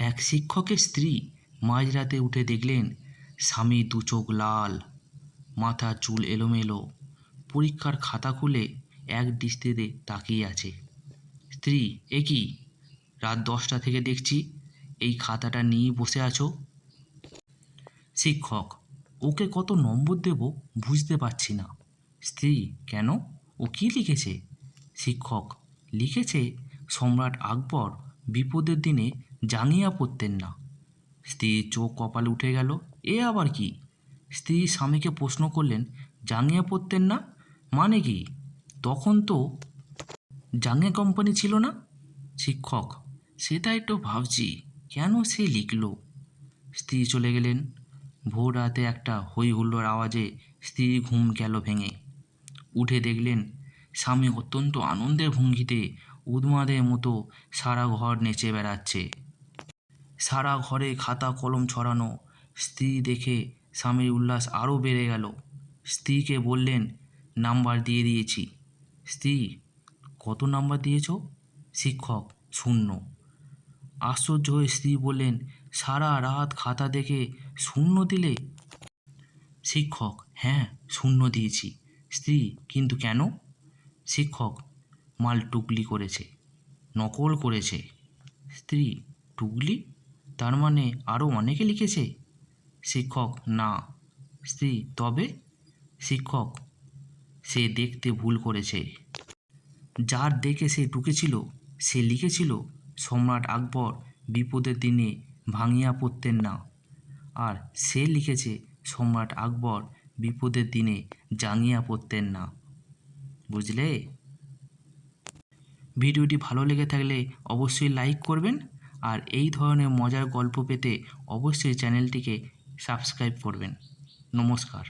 এক শিক্ষকের স্ত্রী মাঝরাতে উঠে দেখলেন, স্বামী দু চোখ লাল, মাথা চুল এলোমেলো, পরীক্ষার খাতা খুলে এক দৃষ্টিতে তাকিয়ে আছে। স্ত্রী, এ কি? রাত দশটা থেকে দেখছি, এই খাতাটা নিয়ে বসে আছো? শিক্ষক, ওকে কত নম্বর দেব বুঝতে পারছি না। স্ত্রী, কেন? ও কি লিখেছে? শিক্ষক, লিখেছে সম্রাট আকবর বিপদের দিনে জাঙ্গিয়া পরতেন না। স্ত্রীর চোখ কপালে উঠে গেল, এ আবার কি? স্ত্রী স্বামীকে প্রশ্ন করলেন জাঙ্গিয়া পরতেন না? মানে কি? তখন তো জাঙ্গিয়া কোম্পানি ছিল না? শিক্ষক সেটাই তো ভাবছি, কেন সে লিখলো? স্ত্রী চলে গেলেন। ভোর রাতে একটা হই হুল্লোর আওয়াজে স্ত্রী ঘুম গেল ভেঙে। উঠে দেখলেন, স্বামী অত্যন্ত আনন্দের ভঙ্গিতে উদ্মাদের মতো সারা ঘর নেচে বেড়াচ্ছে। সারা ঘরে খাতা কলম ছড়ানো। স্ত্রী দেখে স্বামীর উল্লাস আরও বেড়ে গেল। স্ত্রীকে বললেন, নাম্বার দিয়ে দিয়েছি। স্ত্রী, কত নাম্বার দিয়েছ? শিক্ষক, শূন্য। আশ্চর্য হয়ে স্ত্রী বললেন, সারা রাত খাতা দেখে শূন্য দিলে? শিক্ষক হ্যাঁ শূন্য দিয়েছি। স্ত্রী, কিন্তু কেন? শিক্ষক, মাল টুকলি করেছে। নকল করেছে। স্ত্রী, টুকলি? তার মানে আরও অনেকে লিখেছে, শিক্ষক না। স্ত্রী, তবে শিক্ষক, সে দেখতে ভুল করেছে। যার দেখে সে ঢুকেছিল, সে লিখেছিল, সম্রাট আকবর বিপদের দিনে ভাঙিয়া পড়তেন না। আর সে লিখেছে, সম্রাট আকবর বিপদের দিনে জাঙ্গিয়া পড়তেন না। বুঝলে? ভিডিওটি ভালো লেগে থাকলে অবশ্যই লাইক করবেন আর এই ধরনের মজার গল্প পেতে অবশ্যই চ্যানেলটিকে সাবস্ক্রাইব করবেন। নমস্কার।